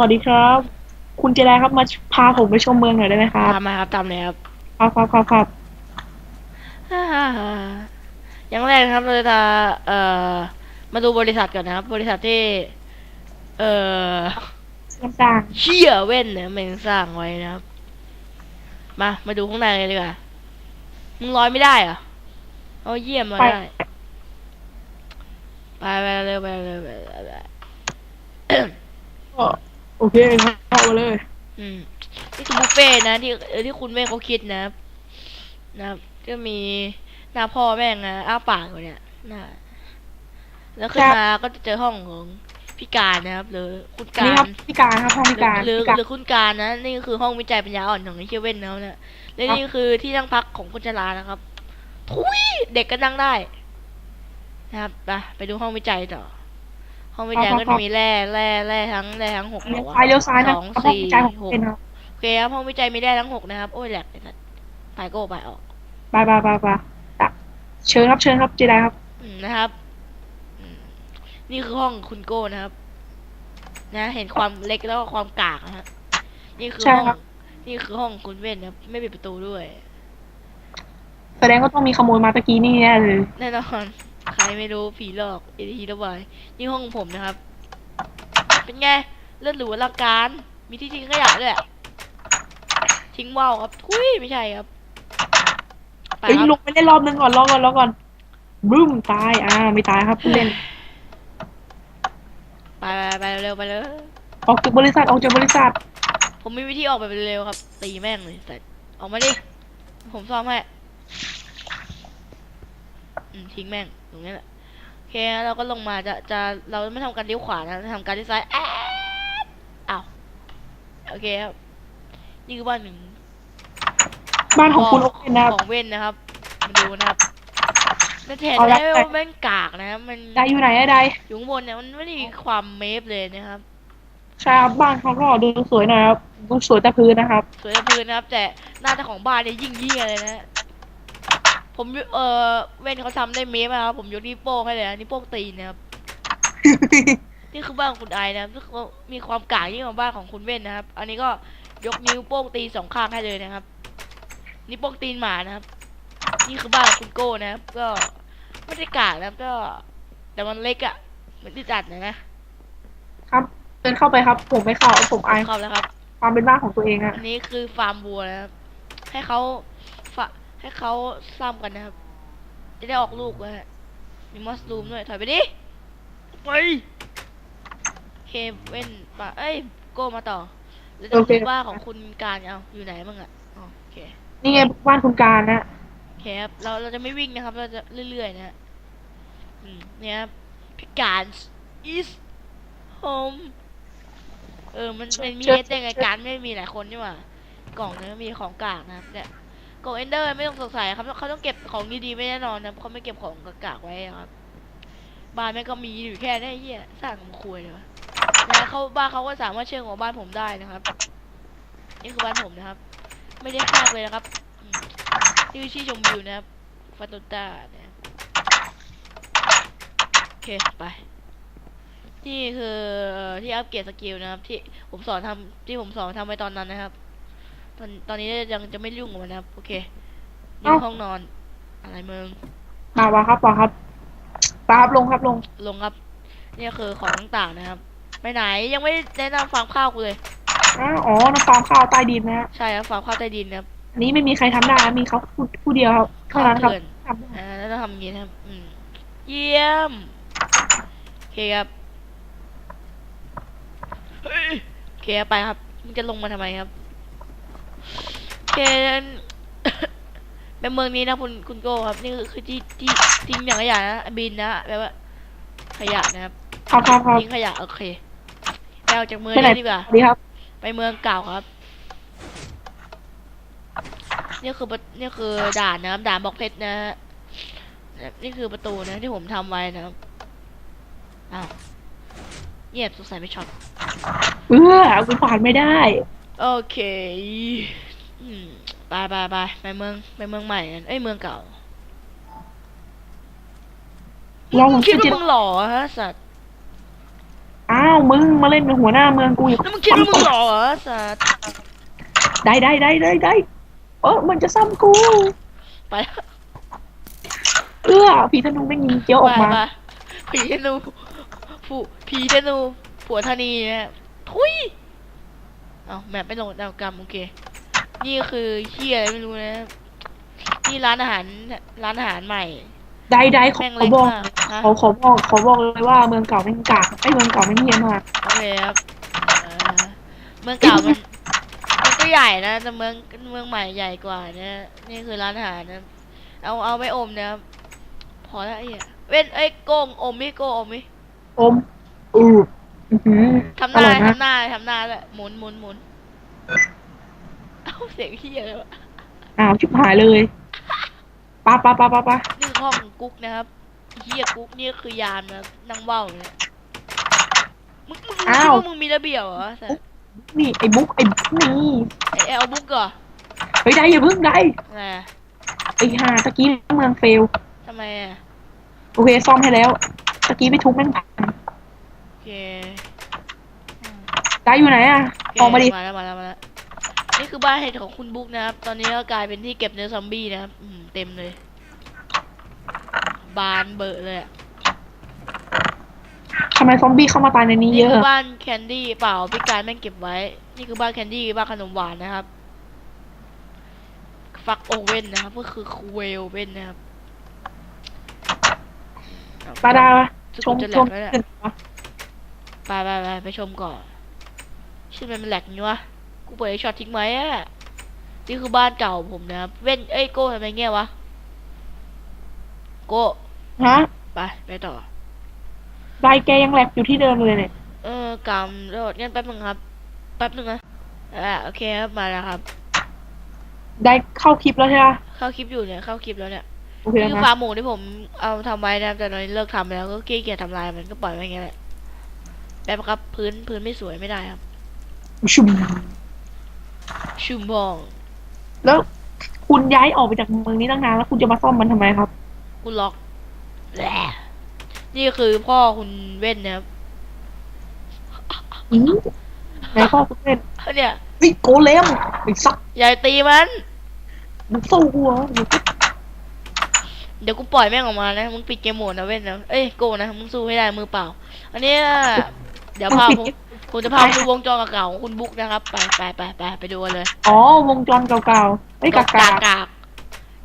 วัสดีครับ คุณเจไดครับมาพาผมไปชมเมืองหน่อยได้ไหมครับทำมาครับทำเลยครับครับครับครับครับอย่างแรกนะครับเราจะเอ่อมาดูบริษัทก่อนนะครับ บริษัทที่ เอ่อน้ำตาลเชี่ยเว้นเนี่ยมันสร้างไว้นะครับ มามาดูข้างในเลยดีกว่ามึงลอยไม่ได้เหรอเอาเยี่ยมลอยได้ไปไปเร็วไปเร็วไปเร็วไปเร็วก็ โอเคครับเข้ามาเลย อืมนี่คือบุฟเฟ่ต์นะที่เออที่คุณแม่เขาคิดนะครับนะครับก็มีหน้าพ่อแม่งนะอ้าปากอยู่เนี่ยหน้าแล้วขึ้นมาก็จะเจอห้องของพี่การนะครับ หรือคุณอันกานี้รครับพิการครับห้องพิการหรือพิการหรือคุณการนะ นี่คือห้องวิจัยปัญญาอ่อนของไอเชเว่นเขาเนี่ยและนี่คือที่นั่งพักของคนชรานะครับทุยเด็กก็นั่งได้ นะครับไปไปดูห้องวิจัยต่อ ห้องวิจัยก็จะมีแร่แร่แร่ทั้งแร่ทั้งหกเลี้ยวหัวซ้ายเลี้ยวซ้ายนะสองห้องสี่วิจัยของหกเป็นครับโอเคครับห้องวิจัยมีแร่ทั้งหกนะครับ โอ้ยแหลกไอ้สัสไปโก้ไปออกไปไปไปไปอะเชิญครับเชิญครับเจไดครับอืมนะครับอืมนี่คือห้องคุณโก้นะครับ นะ เห็นความเล็กแล้วก็ความกากนะฮะนี่คือใช่ห้องครับนี่คือห้องคุณเว้นนะครับไม่ปิดประตูด้วย แสดงว่าต้องมีขโมยมาตะกี้นี่แน่เลยแน่นอนใครไม่รู้ผีหลอกเอทีระบายนี่ห้องผมนะครับ เป็นไงเลือดหรูอลังการ มีที่ทิ้งขยะด้วยอะทิ้งว่าวครับทุยไม่ใช่ครับไปเฮ้ยครับลงไปเล่นรอบนึงก่อนรอก่อนรอก่อนบึ้มตายอ่าไม่ตายครับผู้เล่นไปไปไปเร็วไปเลยออกจากบริษัทออกจากบริษัทผมมีวิธีออกแบบเร็วๆครับ ตีแม่งเลยแต่ออกมาดิผมซ่อมให้อืม ทิ้งแม่งตรงนี้แหละโอเคแล้วเราก็ลงมาจะจะเราไม่ทำการเลี้ยวขวานะจะทำการเลี้ยวซ้ายแอ๊ดอ้าวโอเคครับนี่คือบ้านหนึ่งบ้านของคุณโอเคนะครับของเว้นนะครับมาดูนะครับไม่เห็นเอาละได้ว่าแม่งกากนะครับมันได้อยู่ไหนอะได้อยู่ข้างบนเนี่ยมันไม่ได้มีความเมฟเลยนะครับใช่ครับบ้านเขาก็ดูสวยหน่อยครับดูสวยแต่พื้นนะครับ สวยแต่พื้นนะครับ แต่หน้าเจ้าของบ้านเนี่ยยิ่งเยี่ยเลยนะ ผมยเออเว้นเขาทำได้เมฟนะครับผมยกนิ้วโป้งให้เลยนะนิ้วโป้งตีนนะครับ นี่คือบ้านของคุณไอนะครับซึ่งเขามีความก่างยิ่งกว่าบ้านของคุณเว้นนะครับ อันนี้ก็ยกนิ้วโป้งตีสองข้างให้เลยนะครับ นิ้วโป้งตีนหมานะครับ นี่คือบ้านของคุณโก้นะครับ ก็ไม่ได้ก่างนะครับก็ แต่มันเล็กอะมันที่จัดนะนะครับเดินเข้าไปครับ ผมไม่เข้าผมอายเข้าแล้วครับ ความเป็นบ้านของตัวเองอะอันนี้คือฟาร์มวัวนะครับ ให้เขาฝะ ให้เขาซ้ำกันนะครับ จะได้ออกลูกนะฮะมีมัสลูมด้วย ถอยไปดิ ไปเคเว่นปะเอ้ย โก้มาต่อ แล้วจะดูบ้านของคุณการเอาอยู่ไหนบ้างอะอ๋อโอเค นี่ไงบ้านคุณการนะโอเคครับเราเราจะไม่วิ่งนะครับ เราจะเรื่อย ๆ นะฮะอืมเนี่ยครับพิการ is home เออ มันเป็นมีเอสได้ไงการไม่มีหลายคนนี่หว่ากล่องเนี่ยมีของกากนะครับเนี่ย กลเอนเดอร์ไม่ต้องสงสัยครับเขาต้องเก็บของดีๆไม่แน่นอนนะเขาไม่เก็บของกากๆไว้อะครับบ้านแม่ก็มีอยู่แค่นี้เหี้ยสร้างมันคุยเลยวะนะเขาบ้านเขาก็สามารถเชื่อมกับบ้านผมได้นะครับนี่คือบ้านผมนะครับ ไม่ได้แคบเลยนะครับนี่คือที่ชมวิวนะครับฟาโตต้านะครับโอเคไปนี่คือที่อัปเกรดสกิลนะครับ ที่ผมสอนทำที่ผมสอนทำไว้ตอนนั้นนะครับ ตอนตอนนี้ยังจะไม่ยุ่งกับมันนะครับโอเคนี่ห้องนอน อะไรมึงมาวะครับวะครับปาครับลงครับลงลงครับนี่คือของต่างๆนะครับ ไปไหนยังไม่ได้แนะนำฟาร์มข้าวกูเลยอ๋ออ๋อน้ำฟาร์มข้าวใต้ดินนะฮะใช่ครับฟาร์มข้าวใต้ดินนะครับอันนี้ไม่มีใครทำได้นะมีเขาผู้ผู้เดียวครับเท่านั้นครับเถื่อนทำได้อ่าแล้วต้องทำอย่างนี้นะครับอืมเยี่ยมโอเคครับเฮ้ยโอเคครับไปครับมึงจะลงมาทำไมครับโอ เคงั้นเป็นเมืองนี้นะคุณคุณโก้ครับ นี่คือคือที่ที่ทิ้งอย่างขยะนะบินนะแปลว่า ขยะนะครับครับครับครับทิ้งขยะโอเคไปออกจากเมืองไปไหนนี้ดีกว่าสวัสดีครับ ไปเมืองเก่าครับนี่คือประนี่คือด่านนะครับด่านบอกเพชรนะฮะนี่คือประตูนะที่ผมทำไว้นะครับอ้าวเงียบสงสัยไม่ช็อตเออคุณผ่านไม่ได้ โอเค อืมไปไปไปไปเมืองไปเมืองใหม่กันเอ้ยเมืองเก่าลองมึงคิดว่าจินมึงหล่อฮะสัตว์อ้าวมึงมาเล่นเป็นหัวหน้าเมืองกูอยู่แล้วมึงคิดว่ามึงหล่อเหรอสัตว์ได้ได้ได้ได้ได้เออมันจะซ้ำกูไปแล้วเอื้อผีธนูไม่งยิงเจียวออกไปมาไปผีธนูผู้ผีธนูผัวธนีนะทุยเอาแมปไม่โหลดเอากรรมโอเค นี่คือเฮียอะไรไม่รู้นะนี่ร้านอาหารร้านอาหารใหม่ได้ได้ขอแม่งเขาเล็กบอกมากฮะเขาเขาบอกเขาบอกเลยว่าเมืองเก่าไม่งกากไอ้เมืองเก่าไม่งเฮี้ยมากโอเคครับเอ่อเมืองเก่ามันมันก็ใหญ่นะแต่เมืองเมืองใหม่ใหญ่กว่านะนี่คือร้านอาหารนะเอาเอาไม่อมนะครับพอแล้วไอ้เหี้ยเว้นเอ้ยโกงอมมิโกงอมมิ อมอืออื้อหือทำหน้าอร่อยนะทำหน้าทำหน้าเลยหมุนหมุนหมุน เอาเสียงเฮียเลยวะอ้าวชิบหายเลยปะปะปะปะปะนี่คือห้องของกุ๊กนะครับเฮียกุ๊กนี่คือยามนะนั่งเว้าอยู่เนี่ยมึงมึงมึงคิดว่ามึงมีระเบียบเหรอแต่นี่ไอ้บุ๊กไอ้บุ๊กนี่ไอ้เอาบุ๊กเหรอเฮ้ยได้อย่าเพิ่งได้ไงอะไอ้ห่าตะกี้เมืองเฟลทำไมอะโอเคซ่อมให้แล้วตะกี้ไปทุบแม่งพังโอเคได้อยู่ไหนอะโอเคออกมาดิ มาแล้วมาแล้วมาแล้วนี่ คือบ้านเห็ดของคุณบุ๊กนะครับ ตอนนี้ก็กลายเป็นที่เก็บเนื้อซอมบี้นะครับอืมเต็มเลย บานเบอะเลยอะทำไมซอมบี้เข้ามาตายในนี้นี่เยอะ คืออะบ้านแคนดี้เปล่าพี่การแม่งเก็บไว้ นี่คือบ้านแคนดี้บ้านขนมหวานนะครับ ฟักโอเว่นนะครับ ก็คือคูเวลเว่นนะครับตาดาสึกชกูมจะแหลชกมแล้วเนี่ยเกินวะไปไปไปไปชมก่อน ชื่อมันมันแหลกนี่วะ กูเปิดไอ้ช็อตทิ้งไหมอะนี่คือบ้านเก่าผมนะครับเว้นเอ้ยโก้ทำไมเงี้ยวะโก้ฮะไปไปต่อได้แกยังแหลกอยู่ที่เดิมเลยเนี่ยเออกำโดดงั้นแป๊บนึงครับ แป๊บนึงนะอ่าโอเคครับมาแล้วครับ ได้เข้าคลิปแล้วใช่ไหมเข้าคลิปอยู่เนี่ยเข้าคลิปแล้วเนี่ยโอเคนี่คือนะฟาร์มหมูที่ผมเอาทำไว้นะครับแต่ตอนนี้เลิกทำไปแล้วก็ขี้เกียจทำลายมันก็ปล่อยไว้อย่างเงี้ยแหละแบบครับพื้นพื้นไม่สวยไม่ได้ครับ ชุม ชุมพองแล้วคุณย้ายออกไปจากเมืองนี้ตั้งนานแล้วคุณจะมาซ่อมมันทำไมครับ คุณล็อกแหละนี่คือพ่อคุณเว้นนะครับอืมไหนพ่อคุณเล่นเนี่ยไอ้ยโกเลมไอ้สักอย่าตีมันมึงสู้หัวมึงเดี๋ยวกูปล่อยแม่งออกมานะ มึงปิดเกมโหมดนะเว้นนะ เอ้ยโกนะ มึงสู้ไม่ได้มือเปล่า อันนี้นะเดี๋ยวพาผม ผมจะพาไปดูวงจรเก่าๆของคุณบุ๊กนะครับ ไปไปไปไปไปดูกันเลยอ๋อ วงจรเก่าๆไอ้ยกากากาก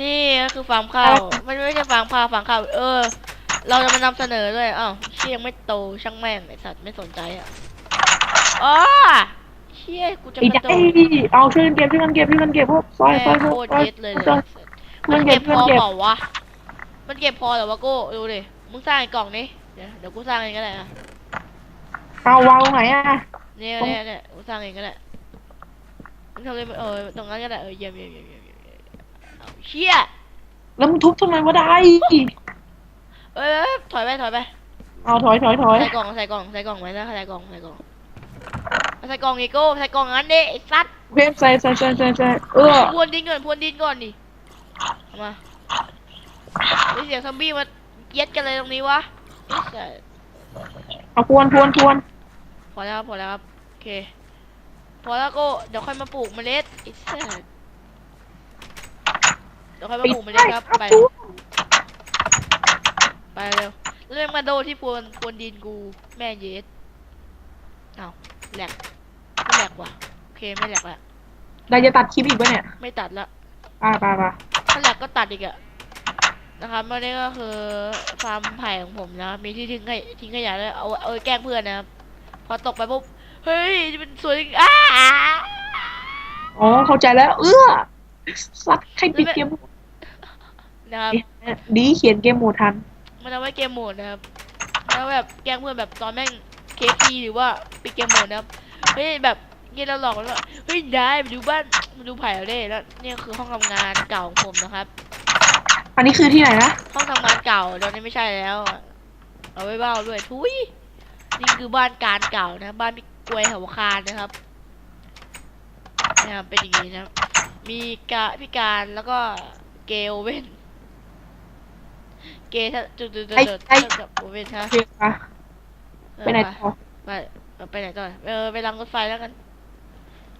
นี่ก็คือฟาร์มข้าว มันไม่ใช่ฟาร์มข้าวฟาร์มข้าว เออ เราจะมานำเสนอด้วยอ้าวเชี่ยยังไม่โตช่างแม่งไอสัตว์ไม่สนใจอะอ๋อเชี่ยกูจะไอ้ไม่ได้โตเอาช่วยกันเก็บช่วยกันเก็บช่วยกันเก็บพวกซอยแม่ซอยงซโคอยตรซอยเย็ดเลยซอยเลยมันเก็บพอเก็บเปล่าวะ มันเก็บพอเหรอวะโก้ดูดิ มึงสร้างไอ้กล่องนี้ เดี๋ยวเดี๋ยวกูสร้างเองก็ได้อะ เอาวางตรงไหนอะ เนี่ยเนี่ยเนี่ยกูสร้างเองก็ได้มึงทำเลยเออตรงนั้นก็ได้เออเยี่ยมเยี่ยมเยี่ยมเยี่ยมเยี่ยมเยี่ยมเอาเชี่ยแล้วมึงทุบทำไมวะได้ เอ้ยถอยไปถอยไปเอาถอยถอยถอยใส่กล่องใส่กล่องใส่กล่องไว้นะใส่กล่องใส่กล่องใส่กล่องอีโก้ใส่กล่องงั้นดิไอ้สัตว์เว็บใส่ใส่ใส่ใส่ใส่เออพรวนดินก่อนพรวนดินก่อนดิเอามาเฮ้ยเสียงซอมบี้มาเย็ดกันเลยตรงนี้วะไอ้สัสเอาพวนพวนพวน พอแล้วครับพอแล้วครับโอเค พอแล้วโก็เดี๋ยวค่อยมาปลูกเมล็ดไอ้สัสเดี๋ยวค่อยมาปลูกเมล็ดครับ ไปไปเร็วเรื่องมาโดที่พรวนพรวนดินกู แม่เย็ดเอาแหลกไม่แหลกว่ะโอเคไม่แหลกละได้จะตัดคลิปอีกปะเนี่ย ไม่ตัดละป่าป่าป่าถ้าแหลกก็ตัดอีกอะนะครับวันนี้ก็คือฟาร์มไผ่ของผมนะครับมีที่ทิ้งขยะทิ้งขยะด้วยเอาเอาไว้แกล้งเพื่อนนะครับ พอตกไปปุ๊บเฮ้ยมันสวยจริงอ้าอ๋อเข้าใจแล้ว เออสัตว์ใครปิดเกมนะครับดีเขียนเกมโหมดทัน มันเอาไว้เกมโหมดนะครับแล้วแบบแกล้งเพื่อนแบบตอนแม่งเคฟีหรือว่าปิดเกมโหมดนะครับเฮ้ยแบบเงี้ยเราหลอกมันว่าเฮ้ยได้มาดูบ้านมาดูไผ่เราได้แล้วเนี่ยคือห้องทำงานเก่าของผมนะครับ อันนี้คือที่ไหนนะห้องทำงานเก่าตอนนี้ไม่ใช่แล้วอะเอาไว้เบ้าด้วยทุย นี่คือบ้านการเก่านะ บ้านพี่กล้วยหัวคานนะครับนะครับเป็นอย่างนี้นะครับมีกาพี่การแล้วก็เกลเว่นเกถ้าจุดจุดจุดจุดจุดโอเว่นฮะโอเคป่ะเออไปไหนต่อไไปเอาไปไหนต่อเออไปรางรถไฟแล้วกัน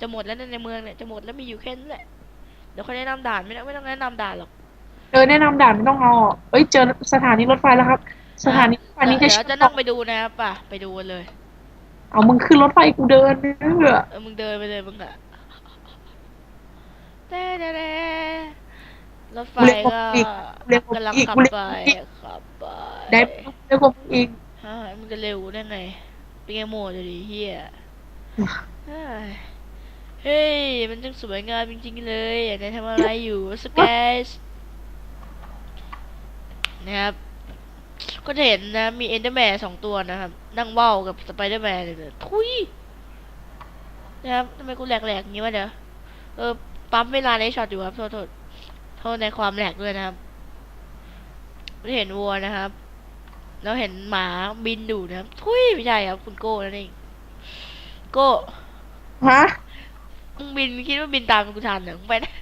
จะหมดแล้วในเมืองเนี่ยจะหมดแล้วมีอยู่แค่นั้นแหละเดี๋ยวเขาแนะนำด่านไม่ต้องไม่ต้องแนะนำด่านหรอกเออแนะนำด่านไม่ต้องเอาอะเอ้ยเจอสถานีรถไฟแล้วครับ สถานีรถไฟนี้จะเดี๋ยวเชื่อมจะต่นั่องไปดูนะครับป่ะไปดูกันเลย เอามึงขึ้นรถไฟกูเดินเนื้อเออมึงเดินไปเลยมึงอะเต้เด้เด้รถไฟก็กำลังขับไปขับไปได้เร็วกว่ามึงอีกฮะมึงจะเร็วได้ไงเป็นไงโหมดเลยดิเฮียเฮ้ยเฮ้ยมันจังสวยงามจริงๆเลยอยากได้ทำอะไรอยู่สเกสนะครับ ก็จะเห็นนะ มีเอนเดอร์แมนสองตัวนะครับ นั่งเว้ากับสไปเดอร์แมนเลยเนี่ยทุยนะครับทำไมกูแหลกๆอย่างนี้วะเดี๋ยวเออ ปั๊มเวลาในช็อตอยู่ครับ โทษโทษโทษในความแหลกด้วยนะครับไม่เห็นวัวนะครับ แล้วเห็นหมาบินดูนะครับทุยไม่ใช่ครับ คุณโก้นั่นเองโก้ฮะมึงบินคิดว่าบินตามกูทันเหรอมึงไปนะ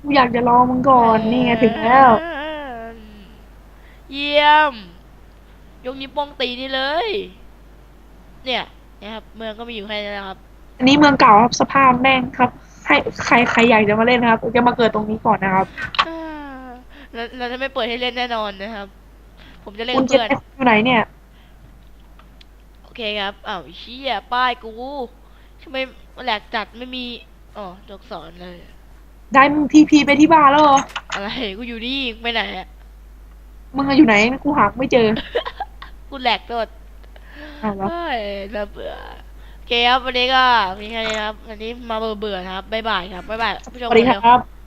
กู อยากจะรอมึงก่อนนี่ไงถึงแล้ว เยี่ยม ยกนิ้วโป้งตีนี่เลย เนี่ยนะครับ เมืองก็มีอยู่แค่นี้นะครับ อันนี้เมืองเก่าครับสภาพแม่งครับ ให้ใครใครอยากจะมาเล่นนะครับจะมาเกิดตรงนี้ก่อนนะครับอ่าเราเราจะไม่เปิดให้เล่นแน่นอนนะครับ ผมจะเล่นคุกัณบเจ็ดเพื่อน อยู่ไหนเนี่ย โอเคครับอ้าวไอ้เชี่ยป้ายกูทำไมแหลกจัดไม่มี อ๋อตัวอักษรเลย ได้มึงทีพีไปที่บ้านแล้วเหรออะไรกูอยู่นี่ไปไหนอะมึงอะอยู่ไหนกูหาไม่เจอกูแหลกตัวอ้าวแล้วเฮ้ยน่าเบื่อโอเคครับวันนี้ก็มีแค่นี้นะครับวันนี้มาเบื่อเบื่อๆนะครับบ๊ายบายครับบ๊ายบายผู้ชสมวัสดีเร็วครับ